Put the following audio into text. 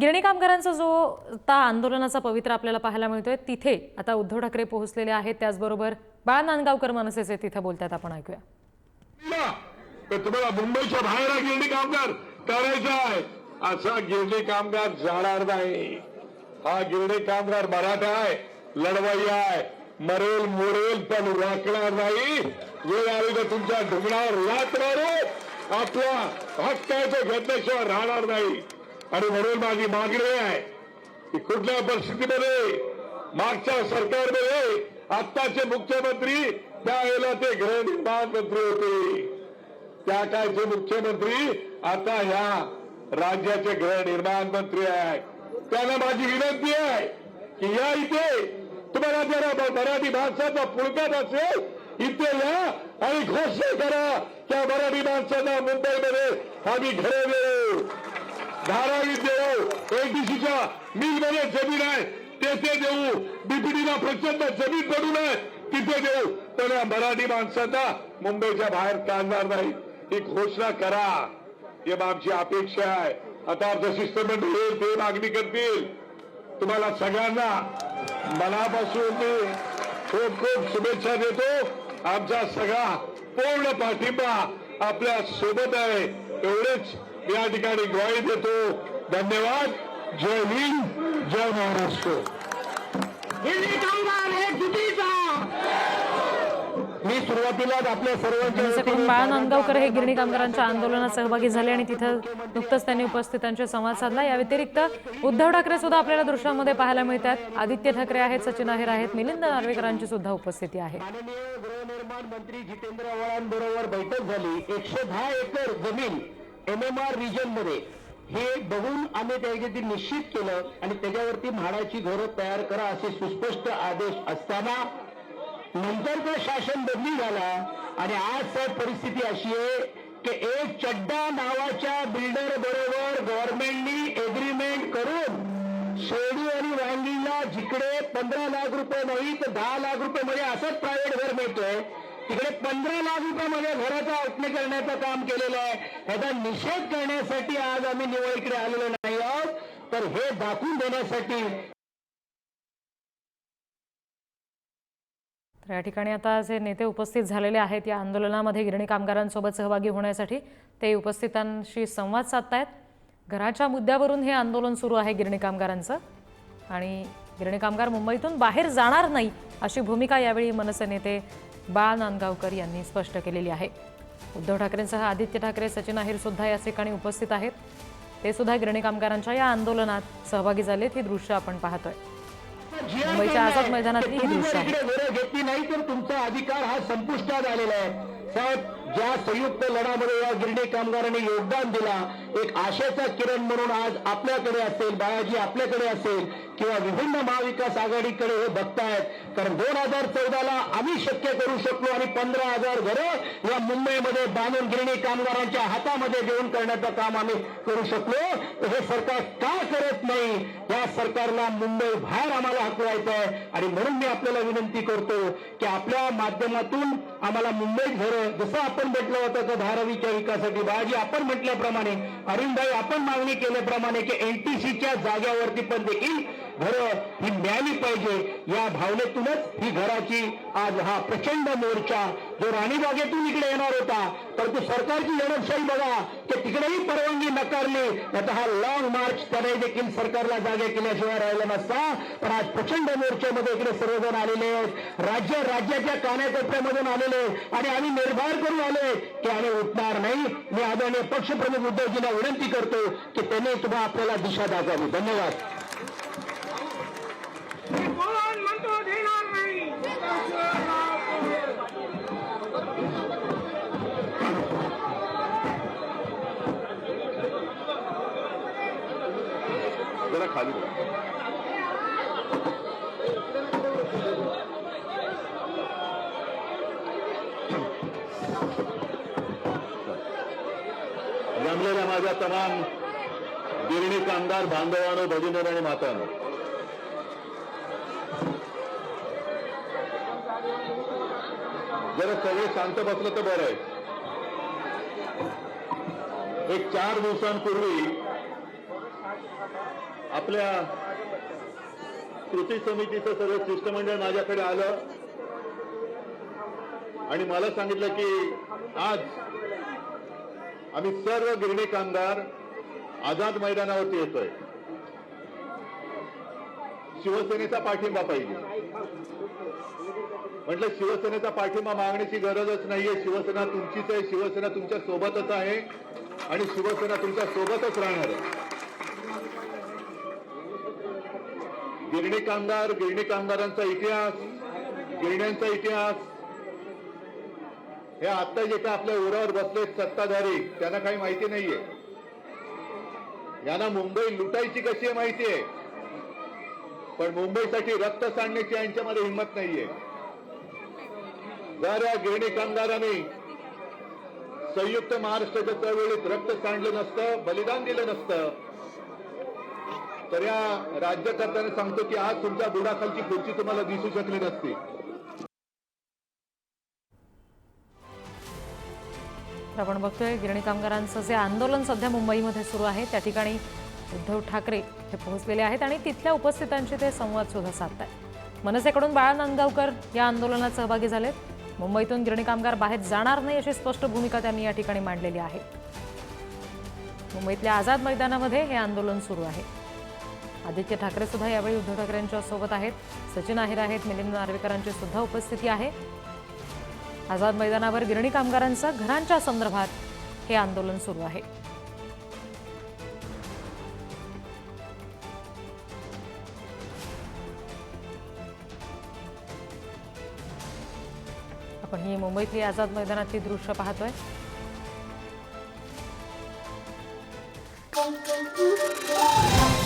गिरणी कामगारांचा जो आता आंदोलनाचा पवित्र आपल्याला पाहायला मिळतोय तिथे आता उद्धव ठाकरे पोहोचलेले आहेत. त्याचबरोबर बाळा नांदगावकर मनसेचे तिथे बोलतात आपण ऐकूया. तर तुम्हाला मुंबईच्या बाहेर गिरणी कामगार करायचा आहे. असा गिरणी कामगार जाणार नाही. हा गिरणी कामगार मराठा आहे लढवाई आहे. मरेल मोरेल पण राखणार नाही. वेळ आली तर तुमच्या ढुंगणावर लात मारू आपला हक्काचं आहे घेतल्याशिवाय राहणार नाही. आणि म्हणून माझी मागणी आहे की कुठल्या परिस्थितीमध्ये मागच्या सरकारमध्ये आत्ताचे मुख्यमंत्री त्यावेळेला ते गृहनिर्माण मंत्री होते. त्या काळचे मुख्यमंत्री आता ह्या राज्याचे गृहनिर्माण मंत्री आहेत. त्यांना माझी विनंती आहे की या इथे तुम्हाला जरा मराठी माणसाचा पुळकात असेल इथे या आणि घोषणा करा त्या मराठी माणसांना मुंबईमध्ये आम्ही घरे देऊ धारावी देऊ. एडीसीच्या मिलमध्ये जमीन आहे. तेथे देऊ. बीपीडीला प्रचंड जमीन पडू नये. तिथे देऊ. पण या मराठी माणसांना मुंबईच्या बाहेर काढणार नाही. ही घोषणा करा. हे आमची अपेक्षा आहे. आता आमचं शिष्टमंडळ येईल ते मागणी करतील. तुम्हाला सगळ्यांना मनापासून मी खूप खूप शुभेच्छा देतो. आमचा सगळा पूर्ण पाठिंबा आपल्यासोबत आहे. एवढेच या ठिकाणी ग्वाही देतो. धन्यवाद. जय हिंद. जय महाराष्ट्र. मी सुरुवातीलाच आपल्या सर्वांच्या मनसेकडून बाळा नांदगावकर हे गिरणी कामगारांच्या आंदोलनात सहभागी झाले आणि तिथं नुकतंच त्यांनी उपस्थितांशी संवाद साधला. या व्यतिरिक्त उद्धव ठाकरे सुद्धा आपल्याला दृश्यामध्ये पाहायला मिळतात. आदित्य ठाकरे आहेत सचिन आहेर आहेत मिलिंद नार्वेकरांची सुद्धा उपस्थिती आहे. माननीय गृहनिर्माण मंत्री जितेंद्र आव्हाडांबरोबर बैठक झाली. एकशे दहा एकर जमीन एम एम आर रिजनमध्ये हे बघून आम्ही त्याच्यातील निश्चित केलं आणि त्याच्यावरती म्हाडाची घरं तयार करा असे सुस्पष्ट आदेश असताना नंतर तो शासन बदली झाला आणि आज सर परिस्थिती अशी आहे की एक चड्डा नावाच्या बिल्डर बरोबर गव्हर्नमेंटनी एग्रीमेंट करून शेडी आणि वांगीला जिकडे पंधरा लाख रुपये नाही तर दहा लाख रुपये मध्ये असंच प्रायव्हेट घर मिळतोय. तिकडे पंधरा लाख रुपयामध्ये घराचा औटणे करण्याचं काम केलेलं आहे. त्याचा निषेध करण्यासाठी आज आम्ही निवड इकडे आलेलो नाही आहोत. तर हे दाखवून देण्यासाठी तर या ठिकाणी आता जे नेते उपस्थित झालेले आहेत या आंदोलनामध्ये गिरणी कामगारांसोबत सहभागी होण्यासाठी ते उपस्थितांशी संवाद साधतायत. घराच्या मुद्द्यावरून हे आंदोलन सुरू आहे गिरणी कामगारांचं. आणि गिरणी कामगार मुंबईतून बाहेर जाणार नाही अशी भूमिका यावेळी मनसे नेते बाळ नांदगावकर यांनी स्पष्ट केलेली आहे. उद्धव ठाकरेंसह आदित्य ठाकरे सचिन अहिर सुद्धा या ठिकाणी उपस्थित आहेत. ते सुद्धा गिरणी कामगारांच्या या आंदोलनात सहभागी झालेत ही दृश्य आपण पाहतोय. मुंबईच्या आझाद मैदानातली ही दृश्य घेतली नाही तर तुमचा अधिकार हा संपुष्टात आलेला आहे. साहेब ज्या संयुक्त लढामध्ये या गिरणी कामगारांनी योगदान दिला एक आशेचा किरण म्हणून आज आपल्याकडे असेल बाळाजी आपल्याकडे असेल किंवा विभिन्न महाविकास आघाडीकडे हे बघतायत. कारण दोन हजार चौदाला आम्ही शक्य करू शकलो आणि पंधरा हजार घरं या मुंबईमध्ये बांधून गिरणी कामगारांच्या हातामध्ये देऊन करण्याचं काम आम्ही करू शकलो. तर हे सरकार का करत नाही? या सरकारला मुंबई बाहेर आम्हाला हकवायचं आहे आणि म्हणून मी आपल्याला विनंती करतो की आपल्या माध्यमातून आम्हाला मुंबईत घरं जसं आपण म्हटलं होतं तर धारावीच्या विकासासाठी. बाजी आपण म्हटल्याप्रमाणे अरुणभाई आपण मागणी केल्याप्रमाणे की एनटीसीच्या जाग्यावरती पण देखील घरं ही मिळाली पाहिजे. या भावनेतूनच ही घराची आज हा प्रचंड मोर्चा जो राणीबागेतून इकडे येणार होता परंतु सरकारची लढतशाही बघा की तिकडेही परवानगी नकारली. आता हा लॉंग मार्च त्याने देखील सरकारला जागे केल्याशिवाय राहिला नसता. पण आज प्रचंड मोर्चामध्ये इकडे सर्वजण आलेले आहेत. राज्य राज्याच्या कानाकोपऱ्यामधून आलेले आणि आम्ही निर्धार करून आले की आम्ही उठणार नाही. मी आदरणीय पक्षप्रमुख उद्धवजींना विनंती करतो की त्यांनी तुम्हाला आपल्याला दिशा दाखवावी. धन्यवाद. खाली बघा. जमलेल्या माझ्या तमाम गिरणी कामगार बांधवांनो भगिनीर आणि मातांनो जरा सगळे शांत बसलं तर बरं आहे एक चार दिवसांपूर्वी आपल्या कृती समितीचं सर्व शिष्टमंडळ माझ्याकडे आलं. आणि मला सांगितलं की आज आम्ही सर्व गिरणी कामगार आझाद मैदानावरती येतोय. शिवसेनेचा पाठिंबा पाहिजे. म्हटलं शिवसेनेचा पाठिंबा मागण्याची गरजच नाहीये. शिवसेना तुमचीच आहे. शिवसेना तुमच्या सोबतच आहे. आणि शिवसेना तुमच्या सोबतच राहणार आहे. गिरणी कामगार गिरणी कामगारांचा इतिहास गिरण्यांचा इतिहास. हे आता जे काय आपल्या उरावर बसलेत सत्ताधारी त्यांना काही माहिती नाहीये. यांना मुंबई लुटायची कशी आहे माहिती आहे? पण मुंबईसाठी रक्त सांडण्याची यांच्यामध्ये हिंमत नाहीये. जर या गिरणी कामगारांनी संयुक्त महाराष्ट्राच्या चळवळीत रक्त सांडलं नसतं बलिदान दिलं नसतं तर या राज्यकर्त्यांना सांगतो की आज तुमच्या बुडाखालची खुर्ची तुम्हाला दिसू शकली नसती. आपण बघतोय गिरणी कामगारांचं जे आंदोलन सध्या मुंबईमध्ये सुरू आहे त्या ठिकाणी उद्धव ठाकरे हे पोहोचलेले आहेत आणि तिथल्या उपस्थितांशी ते संवाद सुद्धा साधत आहेत मनसेकडून बाळा नांदगावकर या आंदोलनात सहभागी झालेत. मुंबईतून गिरणी कामगार बाहेर जाणार नाही अशी स्पष्ट भूमिका त्यांनी या ठिकाणी मांडलेली आहे. मुंबईतल्या आझाद मैदानामध्ये हे आंदोलन सुरू आहे. आदित्य ठाकरे सुद्धा यावेळी उद्धव ठाकरेंच्या सोबत आहेत. सचिन आहेर आहेत मिलिंद नार्वेकरांची सुद्धा उपस्थिती आहे. आझाद मैदानावर गिरणी कामगारांचं घरांच्या संदर्भात हे आंदोलन सुरू आहे. आपण ही मुंबईतली आझाद मैदानातली दृश्य पाहतोय. Thank you.